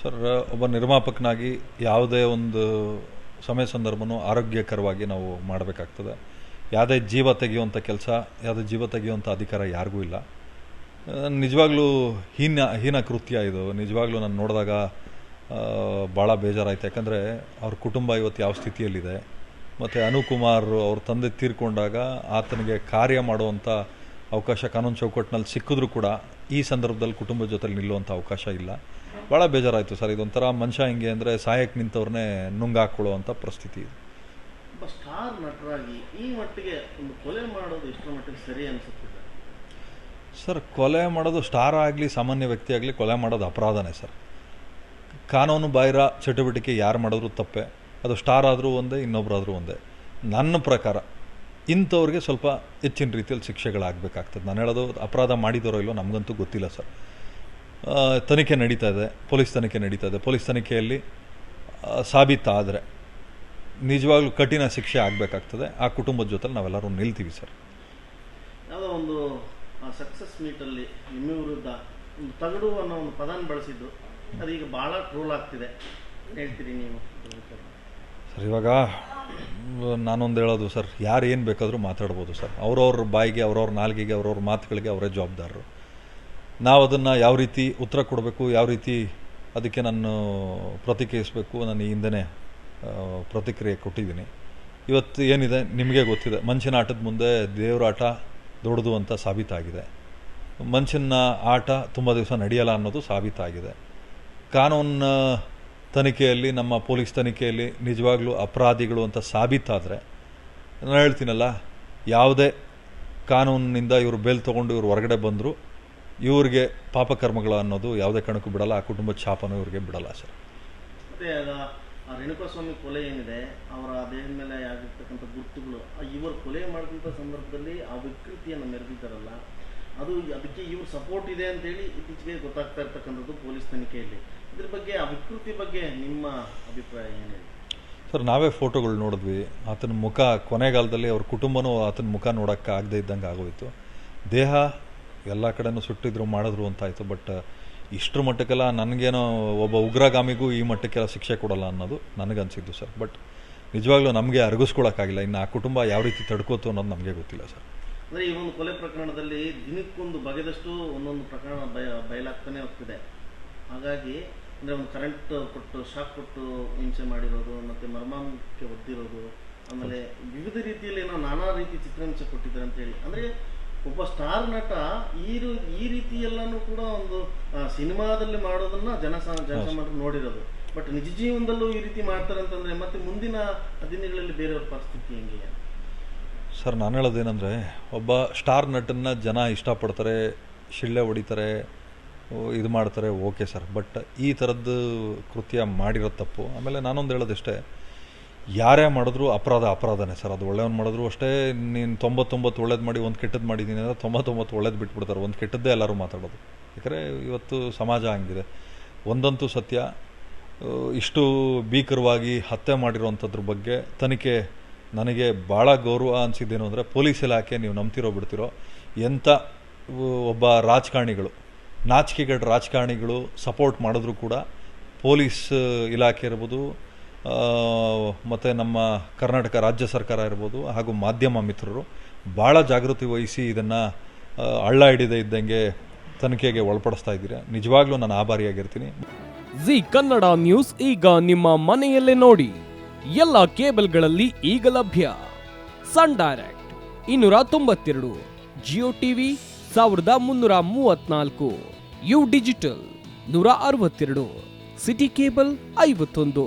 Sir, ಒಬ್ಬ ನಿರ್ಮಾಪಕನಾಗಿ ಯಾವುದೇ ಒಂದು ಸಮಯ ಸಂದರ್ಭನೂ ಆರೋಗ್ಯಕರವಾಗಿ ನಾವು ಮಾಡಬೇಕಾಗ್ತದೆ. ಯಾವುದೇ ಜೀವ ತೆಗೆಯುವಂಥ ಕೆಲಸ, ಯಾವುದೇ ಜೀವ ತೆಗೆಯುವಂಥ ಅಧಿಕಾರ ಯಾರಿಗೂ ಇಲ್ಲ. ನಿಜವಾಗ್ಲೂ ಹೀನ ಹೀನ ಕೃತ್ಯ ಇದು. ನಿಜವಾಗ್ಲೂ ನಾನು ನೋಡಿದಾಗ ಭಾಳ ಬೇಜಾರಾಯಿತು. ಯಾಕಂದರೆ ಅವ್ರ ಕುಟುಂಬ ಇವತ್ತು ಯಾವ ಸ್ಥಿತಿಯಲ್ಲಿದೆ? ಮತ್ತು ಅನುಕುಮಾರ್ ಅವ್ರ ತಂದೆ ತೀರ್ಕೊಂಡಾಗ ಆತನಿಗೆ ಕಾರ್ಯ ಮಾಡುವಂಥ ಅವಕಾಶ, ಕಾನೂನು ಚೌಕಟ್ಟಿನಲ್ಲಿ ಸಿಕ್ಕಿದ್ರೂ ಕೂಡ ಈ ಸಂದರ್ಭದಲ್ಲಿ ಕುಟುಂಬದ ಜೊತೆಲಿ ನಿಲ್ಲುವಂಥ ಅವಕಾಶ ಇಲ್ಲ. ಭಾಳ ಬೇಜಾರಾಯಿತು ಸರ್. ಇದೊಂಥರ ಮನುಷ್ಯ ಹಿಂಗೆ ಅಂದರೆ ಸಹಾಯಕ್ಕೆ ನಿಂತವ್ರನ್ನೇ ನುಂಗಾಕೊಳ್ಳುವಂಥ ಪರಿಸ್ಥಿತಿ ಇದು. ಒಬ್ಬ ಸ್ಟಾರ್ ನಟರಾಗಿ ಈ ಮಟ್ಟಿಗೆ ಒಂದು ಕೊಲೆ ಮಾಡೋದು ಮಟ್ಟಿಗೆ ಸರಿ ಅನಿಸುತ್ತಿದೆ ಸರ್ ಕೊಲೆ ಮಾಡೋದು ಸ್ಟಾರ್ ಆಗಲಿ ಸಾಮಾನ್ಯ ವ್ಯಕ್ತಿ ಆಗಲಿ ಕೊಲೆ ಮಾಡೋದು ಅಪರಾಧನೇ ಸರ್. ಕಾನೂನು ಬಾಹಿರ ಚಟುವಟಿಕೆ ಯಾರು ಮಾಡಿದ್ರು ತಪ್ಪೆ. ಅದು ಸ್ಟಾರ್ ಆದರೂ ಒಂದೇ ಇನ್ನೊಬ್ಬರಾದರೂ ಒಂದೇ. ನನ್ನ ಪ್ರಕಾರ ಇಂಥವ್ರಿಗೆ ಸ್ವಲ್ಪ ಹೆಚ್ಚಿನ ರೀತಿಯಲ್ಲಿ ಶಿಕ್ಷೆಗಳಾಗಬೇಕಾಗ್ತದೆ. ನಾನು ಹೇಳೋದು ಅಪರಾಧ ಮಾಡಿದರೋ ಇಲ್ಲೋ ನಮಗಂತೂ ಗೊತ್ತಿಲ್ಲ ಸರ್. ತನಿಖೆ ನಡೀತಾ ಇದೆ ಪೊಲೀಸ್ ತನಿಖೆ ನಡೀತಾ ಇದೆ. ಪೊಲೀಸ್ ತನಿಖೆಯಲ್ಲಿ ಸಾಬೀತಾದರೆ ನಿಜವಾಗ್ಲೂ ಕಠಿಣ ಶಿಕ್ಷೆ ಆಗಬೇಕಾಗ್ತದೆ. ಆ ಕುಟುಂಬದ ಜೊತೆ ನಾವೆಲ್ಲರೂ ನಿಲ್ತೀವಿ ಸರ್. ಯಾವುದೋ ಒಂದು ಸಕ್ಸಸ್ ಮೀಟಲ್ಲಿ ನಿಮ್ಮ ವಿರುದ್ಧ ಒಂದು ತಗಡು ಅನ್ನೋ ಒಂದು ಪದನ ಬಳಸಿದ್ದು ಅದೀಗ ಭಾಳ ಟ್ರೋಲ್ ಆಗ್ತಿದೆ. ಹೇಳ್ತೀರಿ ನೀವು? ಸರ್ ಇವಾಗ ನಾನೊಂದು ಹೇಳೋದು ಸರ್ ಯಾರು ಏನು ಬೇಕಾದರೂ ಮಾತಾಡ್ಬೋದು ಸರ್. ಅವ್ರವ್ರ ಬಾಯಿಗೆ ಅವ್ರವ್ರ ನಾಲ್ಗೆಗೆ ಅವ್ರವ್ರ ಮಾತುಗಳಿಗೆ ಅವರೇ ಜವಾಬ್ದಾರರು. ನಾವು ಅದನ್ನು ಯಾವ ರೀತಿ ಉತ್ತರ ಕೊಡಬೇಕು, ಯಾವ ರೀತಿ ಅದಕ್ಕೆ ನಾನು ಪ್ರತಿಕ್ರಿಯಿಸಬೇಕು ನಾನು ಈ ಹಿಂದೆ ಪ್ರತಿಕ್ರಿಯೆ ಕೊಟ್ಟಿದ್ದೀನಿ. ಇವತ್ತು ಏನಿದೆ ನಿಮಗೆ ಗೊತ್ತಿದೆ, ಮನುಷ್ಯನ ಆಟದ ಮುಂದೆ ದೇವರ ಆಟ ದೊಡ್ಡದು ಅಂತ ಸಾಬೀತಾಗಿದೆ. ಮನುಷ್ಯನ ಆಟ ತುಂಬ ದಿವಸ ನಡೆಯಲ್ಲ ಅನ್ನೋದು ಸಾಬೀತಾಗಿದೆ. ಕಾನೂನು ತನಿಖೆಯಲ್ಲಿ, ನಮ್ಮ ಪೊಲೀಸ್ ತನಿಖೆಯಲ್ಲಿ ನಿಜವಾಗ್ಲೂ ಅಪರಾಧಿಗಳು ಅಂತ ಸಾಬೀತಾದರೆ, ನಾನು ಹೇಳ್ತೀನಲ್ಲ, ಯಾವುದೇ ಕಾನೂನಿನಿಂದ ಇವರು ಬೇಲ್ ತೊಗೊಂಡು ಇವರು ಹೊರಗಡೆ ಬಂದರು ಇವ್ರಿಗೆ ಪಾಪಕರ್ಮಗಳು ಅನ್ನೋದು ಯಾವುದೇ ಕಣಕ್ಕೂ ಬಿಡಲ್ಲ ಆ ಕುಟುಂಬ ಛಾಪನ ಇವ್ರಿಗೆ ಬಿಡಲ್ಲ ಸರ್. ರೇಣುಕಾಸ್ವಾಮಿ ಕೊಲೆ ಏನಿದೆ ಅವರ ದೇಹದ ಮೇಲೆ ಆಗಿರ್ತಕ್ಕಂಥ ಗುರುತುಗಳು ಇವರು ಕೊಲೆ ಮಾಡಿದಂಥ ಸಂದರ್ಭದಲ್ಲಿ ಆ ವಿಕೃತಿಯನ್ನು ಮೆರೆದಿದ್ದಾರಲ್ಲ ಅದು ಅದಕ್ಕೆ ಇವ್ರ ಸಪೋರ್ಟ್ ಇದೆ ಅಂತೇಳಿ ಇತ್ತೀಚೆಗೆ ಗೊತ್ತಾಗ್ತಾ ಇರ್ತಕ್ಕಂಥದ್ದು ಪೊಲೀಸ್ ತನಿಖೆಯಲ್ಲಿ. ಇದ್ರ ಬಗ್ಗೆ ಆ ವಿಕೃತಿ ಬಗ್ಗೆ ನಿಮ್ಮ ಅಭಿಪ್ರಾಯ ಏನಿದೆ ಸರ್ ನಾವೇ ಫೋಟೋಗಳು ನೋಡಿದ್ವಿ. ಆತನ ಮುಖ ಕೊನೆಗಾಲದಲ್ಲಿ ಅವ್ರ ಕುಟುಂಬನೂ ಆತನ ಮುಖ ನೋಡೋಕ್ಕೆ ಆಗದೆ ಇದ್ದಂಗೆ ಆಗೋಯ್ತು. ದೇಹ ಎಲ್ಲ ಕಡೆನೂ ಸುಟ್ಟಿದ್ರು, ಮಾಡಿದ್ರು ಅಂತಾಯಿತು ಬಟ್ ಇಷ್ಟರ ಮಟ್ಟಕ್ಕೆಲ್ಲ ನನಗೇನೋ ಒಬ್ಬ ಉಗ್ರಗಾಮಿಗೂ ಈ ಮಟ್ಟಕ್ಕೆಲ್ಲ ಶಿಕ್ಷೆ ಕೊಡಲ್ಲ ಅನ್ನೋದು ನನಗನ್ಸಿದ್ದು ಸರ್ ಬಟ್ ನಿಜವಾಗ್ಲೂ ನಮಗೆ ಅರಗಿಸ್ಕೊಳಕ್ಕಾಗಿಲ್ಲ. ಇನ್ನು ಆ ಕುಟುಂಬ ಯಾವ ರೀತಿ ತಡ್ಕೋತು ಅನ್ನೋದು ನಮಗೆ ಗೊತ್ತಿಲ್ಲ ಸರ್ ಅಂದರೆ ಈ ಒಂದು ಕೊಲೆ ಪ್ರಕರಣದಲ್ಲಿ ದಿನಕ್ಕೊಂದು ಬಗೆದಷ್ಟು ಒಂದೊಂದು ಪ್ರಕರಣ ಬಯ, ಬಯಲಾಗ್ತಾನೆ ಹೋಗ್ತಿದೆ. ಹಾಗಾಗಿ, ಅಂದರೆ ಒಂದು ಕರೆಂಟ್ ಕೊಟ್ಟು ಶಾಕ್ ಕೊಟ್ಟು ಹಿಂಸೆ ಮಾಡಿರೋದು, ಮತ್ತು ಮರ್ಮಾಂಕ್ಕೆ ಒದ್ದಿರೋದು ಆಮೇಲೆ ವಿವಿಧ ರೀತಿಯಲ್ಲಿ ಏನೋ ನಾನಾ ರೀತಿ ಚಿತ್ರಹಿಂಸೆ ಕೊಟ್ಟಿದ್ದಾರೆ ಅಂತ ಹೇಳಿ. ಅಂದರೆ ಒಬ್ಬ ಸ್ಟಾರ್ ನಟ ಈ ಈ ರೀತಿ ಎಲ್ಲನೂ ಕೂಡ ಒಂದು ಸಿನಿಮಾದಲ್ಲಿ ಮಾಡೋದನ್ನ ಜನ ಜನಸಾಮಾನ್ಯರು ನೋಡಿರೋದು. ಬಟ್ ನಿಜ ಜೀವನದಲ್ಲೂ ಈ ರೀತಿ ಮಾಡ್ತಾರೆ ಅಂತಂದ್ರೆ ಮತ್ತೆ ಮುಂದಿನ ದಿನಗಳಲ್ಲಿ ಬೇರೆಯವ್ರ ಪರಿಸ್ಥಿತಿ ಹೆಂಗೆ? ಸರ್ ನಾನು ಹೇಳೋದೇನೆಂದರೆ ಒಬ್ಬ ಸ್ಟಾರ್ ನಟನ್ನ ಜನ ಇಷ್ಟಪಡ್ತಾರೆ ಶಿಳ್ಳೆ ಹೊಡಿತಾರೆ ಇದು ಮಾಡ್ತಾರೆ ಓಕೆ ಸರ್. ಬಟ್ ಈ ಥರದ್ದು ಕೃತ್ಯ ಮಾಡಿರೋ ತಪ್ಪು. ಆಮೇಲೆ ನಾನೊಂದು ಹೇಳೋದಿಷ್ಟೇ ಯಾರೇ ಮಾಡಿದ್ರು ಅಪರಾಧ, ಅಪರಾಧನೇ ಸರ್. ಅದು ಒಳ್ಳೆಯವ್ನು ಮಾಡಿದ್ರು ಅಷ್ಟೇ, ನೀನು ತೊಂಬತ್ತೊಂಬತ್ತು ಒಳ್ಳೇದು ಮಾಡಿ, ಒಂದು ಕೆಟ್ಟದ್ದು ಮಾಡಿದ್ದೀನಿ ಅಂದರೆ ತೊಂಬತ್ತೊಂಬತ್ತು ಒಳ್ಳೇದು ಬಿಟ್ಬಿಡ್ತಾರೆ. ಒಂದು ಕೆಟ್ಟದ್ದೇ ಎಲ್ಲರೂ ಮಾತಾಡೋದು. ಯಾಕಂದರೆ ಇವತ್ತು ಸಮಾಜ ಹಂಗಿದೆ. ಒಂದಂತೂ ಸತ್ಯ. ಇಷ್ಟು ಭೀಕರವಾಗಿ ಹತ್ಯೆ ಮಾಡಿರೋವಂಥದ್ರ ಬಗ್ಗೆ ತನಿಖೆ ನನಗೆ ಭಾಳ ಗೌರವ ಅನಿಸಿದ್ದೇನು ಅಂದರೆ ಪೊಲೀಸ್ ಇಲಾಖೆ ನೀವು ನಂಬ್ತಿರೋ ಬಿಡ್ತಿರೋ ಎಂಥ ಒಬ್ಬ ರಾಜಕಾರಣಿಗಳು, ನಾಚಿಕೆಗಡ ರಾಜಕಾರಣಿಗಳು ಸಪೋರ್ಟ್ ಮಾಡಿದ್ರು ಕೂಡ ಪೊಲೀಸ್ ಇಲಾಖೆ ಇರ್ಬೋದು ಮತ್ತು ನಮ್ಮ ಕರ್ನಾಟಕ ರಾಜ್ಯ ಸರ್ಕಾರ ಇರ್ಬೋದು ಹಾಗೂ ಮಾಧ್ಯಮ ಮಿತ್ರರು ಭಾಳ ಜಾಗೃತಿ ವಹಿಸಿ ಇದನ್ನು ಹಳ್ಳ ಹಿಡಿದೇ ಇದ್ದಂಗೆ ತನಿಖೆಗೆ ಒಳಪಡಿಸ್ತಾ ಇದ್ದೀರಾ. ನಿಜವಾಗ್ಲೂ ನಾನು ಆಭಾರಿಯಾಗಿರ್ತೀನಿ. ಜಿ ಕನ್ನಡ ನ್ಯೂಸ್ ಈಗ ನಿಮ್ಮ ಮನೆಯಲ್ಲೇ ನೋಡಿ. ಎಲ್ಲ ಕೇಬಲ್ಗಳಲ್ಲಿ ಈಗ ಲಭ್ಯ. ಸನ್ ಡೈರೆಕ್ಟ್ ಇನ್ನೂರ ತೊಂಬತ್ತೆರಡು, ಜಿಯೋ ಟಿವಿ ಸಾವಿರದ ಮುನ್ನೂರ ಮೂವತ್ನಾಲ್ಕು ಯು ಡಿಜಿಟಲ್ ನೂರ ಅರವತ್ತೆರಡು, ಸಿಟಿ ಕೇಬಲ್ ಐವತ್ತೊಂದು.